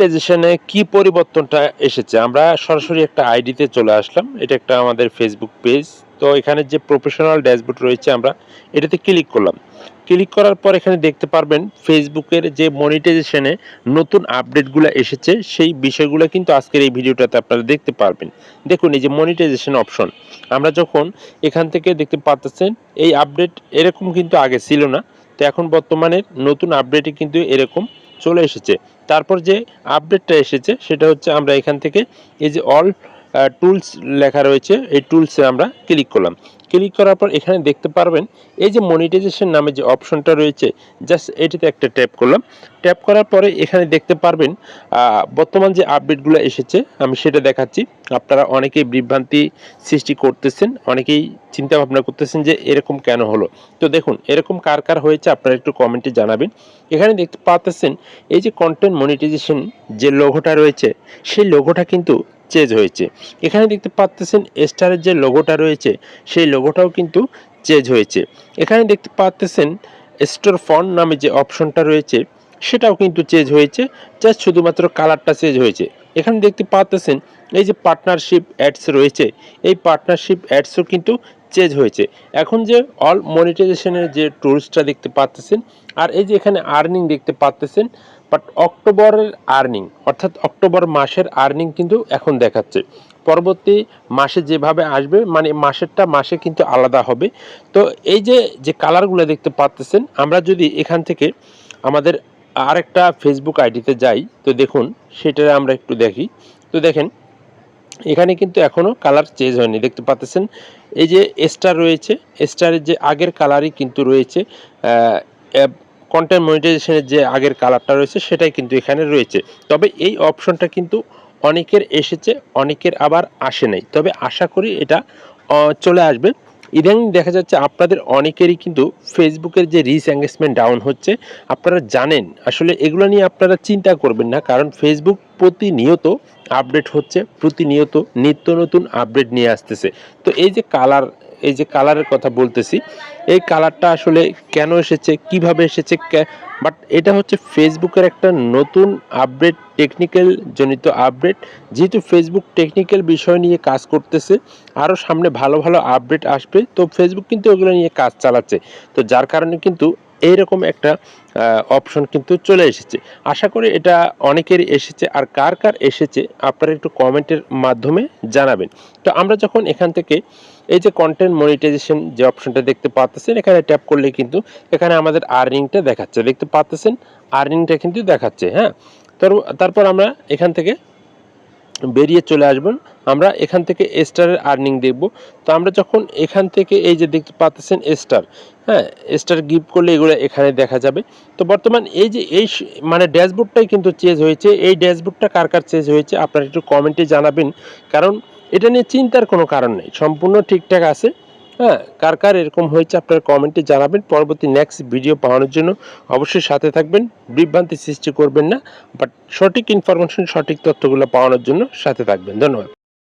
মনিটাইজেশনে কি পরিবর্তনটা এসেছে? আমরা সরাসরি একটা আইডিতে চলে আসলাম। এটা একটা আমাদের ফেসবুক পেজ তো এখানে যে প্রফেশনাল ড্যাশবোর্ড রয়েছে, আমরা এটাতে ক্লিক করলাম। ক্লিক করার পর এখানে দেখতে পারবেন ফেসবুকের যে মনিটাইজেশনে নতুন আপডেটগুলো এসেছে, সেই বিষয়গুলো কিন্তু আজকের এই ভিডিওটাতে আপনারা দেখতে পারবেন। দেখুন, এই যে মনিটাইজেশন অপশন আমরা যখন এখান থেকে দেখতে পাচ্ছেন এই আপডেট এরকম কিন্তু আগে ছিল না। তো এখন বর্তমানে নতুন আপডেটে কিন্তু এরকম চলে এসেছে। তারপর যে আপডেটটা এসেছে সেটা হচ্ছে আমরা এখান থেকে এই যে অল টুলস লেখা রয়েছে, এই টুলসে আমরা ক্লিক করলাম। ক্লিক করার পর এখানে দেখতে পারবেন, এই যে মনিটাইজেশন নামে যে অপশনটা রয়েছে জাস্ট এটিতে একটা ট্যাপ করলাম। ট্যাপ করার পরে এখানে দেখতে পারবেন বর্তমান যে আপডেটগুলো এসেছে, আমি সেটা দেখাচ্ছি। আপনারা অনেকেই বিভ্রান্তি সৃষ্টি করতেছেন, অনেকেই চিন্তা ভাবনা করতেছেন যে এরকম কেন হলো। তো দেখুন, এরকম কার কার হয়েছে আপনারা একটু কমেন্টে জানাবেন। এখানে দেখতে পাচ্ছেন এই যে কন্টেন্ট মনিটাইজেশন যে লোগোটা রয়েছে, সেই লোগোটা কিন্তু চেঞ্জ হয়েছে। এখানে দেখতে পাচ্ছেন স্টারের যে লোগোটা রয়েছে, সেই লোগোটাও কিন্তু চেঞ্জ হয়েছে। এখানে দেখতে পাচ্ছেন স্টোর ফন নামে যে অপশনটা রয়েছে, সেটাও কিন্তু চেঞ্জ হয়েছে জাস্ট শুধুমাত্র কালারটা চেঞ্জ হয়েছে। এখানে দেখতে পাচ্ছেন এই যে পার্টনারশিপ অ্যাডস রয়েছে, এই পার্টনারশিপ অ্যাডসও কিন্তু চেঞ্জ হয়েছে। এখন যে অল মনিটাইজেশনের যে টুলসটা দেখতে পাচ্ছেন আর এই যে এখানে আর্নিং দেখতে পাচ্ছেন বাট অক্টোবরের আর্নিং অর্থাৎ অক্টোবর মাসের আর্নিং কিন্তু এখন দেখাচ্ছে। পরবর্তী মাসে যেভাবে আসবে মানে মাসেরটা মাসে কিন্তু আলাদা হবে। তো এই যে যে কালারগুলো দেখতে পাচ্ছেন আমরা যদি এখান থেকে আমাদের আরেকটা ফেসবুক আইডিতে যাই, তো দেখুন সেটা আমরা একটু দেখি। তো দেখেন এখানে কিন্তু এখনও কালার চেঞ্জ হয়নি, দেখতে পাচ্ছেন? এই যে স্টার রয়েছে স্টারের যে আগের কালারই কিন্তু রয়েছে কন্টেন্ট মনিটাইজেশনের যে আগের কালারটা রয়েছে, সেটাই কিন্তু এখানে রয়েছে। তবে এই অপশনটা কিন্তু অনেকের এসেছে, অনেকের আবার আসে নাই। তবে আশা করি এটা চলে আসবে। ইদানিং দেখা যাচ্ছে আপনাদের অনেকেরই কিন্তু ফেসবুকের যে রিচ এঙ্গেজমেন্ট ডাউন হচ্ছে, আপনারা জানেন। আসলে এগুলো নিয়ে আপনারা চিন্তা করবেন না, কারণ ফেসবুক প্রতিনিয়ত আপডেট হচ্ছে, প্রতিনিয়ত নিত্য নতুন আপডেট নিয়ে আসতেছে। তো এই যে কালার এই যে কালারের কথা বলতেছি, এই কালারটা আসলে কেন এসেছে, কীভাবে এসেছে বাট এটা হচ্ছে ফেসবুকের একটা নতুন আপডেট টেকনিক্যাল জনিত আপডেট যেহেতু ফেসবুক টেকনিক্যাল বিষয় নিয়ে কাজ করতেছে আরও সামনে ভালো ভালো আপডেট আসবে, তো ফেসবুক কিন্তু ওগুলো নিয়ে কাজ চালাচ্ছে। তো যার কারণে কিন্তু এইরকম একটা অপশন কিন্তু চলে এসেছে। আশা করি এটা অনেকেরই এসেছে, আর কার কার এসেছে আপনারা একটু কমেন্টের মাধ্যমে জানাবেন। তো আমরা যখন এখান থেকে এই যে কন্টেন্ট মনিটাইজেশন যে অপশনটা দেখতে পাচ্ছেন এখানে ট্যাপ করলে কিন্তু এখানে আমাদের আর্নিংটা দেখাচ্ছে। দেখতে পাচ্ছেন আর্নিংটা কিন্তু দেখাচ্ছে হ্যাঁ? তার- তারপর আমরা এখান থেকে বেরিয়ে চলে আসবেন। আমরা এখান থেকে স্টারের আর্নিং দেখব। তো আমরা যখন এখান থেকে এই যে দেখতে পাচ্ছেন স্টার হ্যাঁ স্টার গিফট করলে এগুলো এখানে দেখা যাবে। তো বর্তমান এই যে এই মানে ড্যাশবোর্ডটাই কিন্তু চেঞ্জ হয়েছে। এই ড্যাশবোর্ডটা কার কার চেঞ্জ হয়েছে আপনারা একটু কমেন্টে জানাবেন। কারণ এটা নিয়ে চিন্তার কোনো কারণ নেই। সম্পূর্ণ ঠিকঠাক আছে। হ্যাঁ কার কার এরকম হয়েছে আপনারা কমেন্টে জানাবেন। পরবর্তী নেক্সট ভিডিও পাওয়ানোর জন্য অবশ্যই সাথে থাকবেন, বিভ্রান্তি সৃষ্টি করবেন না বাট সঠিক ইনফরমেশন সঠিক তথ্যগুলো পাওয়ানোর জন্য সাথে থাকবেন। ধন্যবাদ।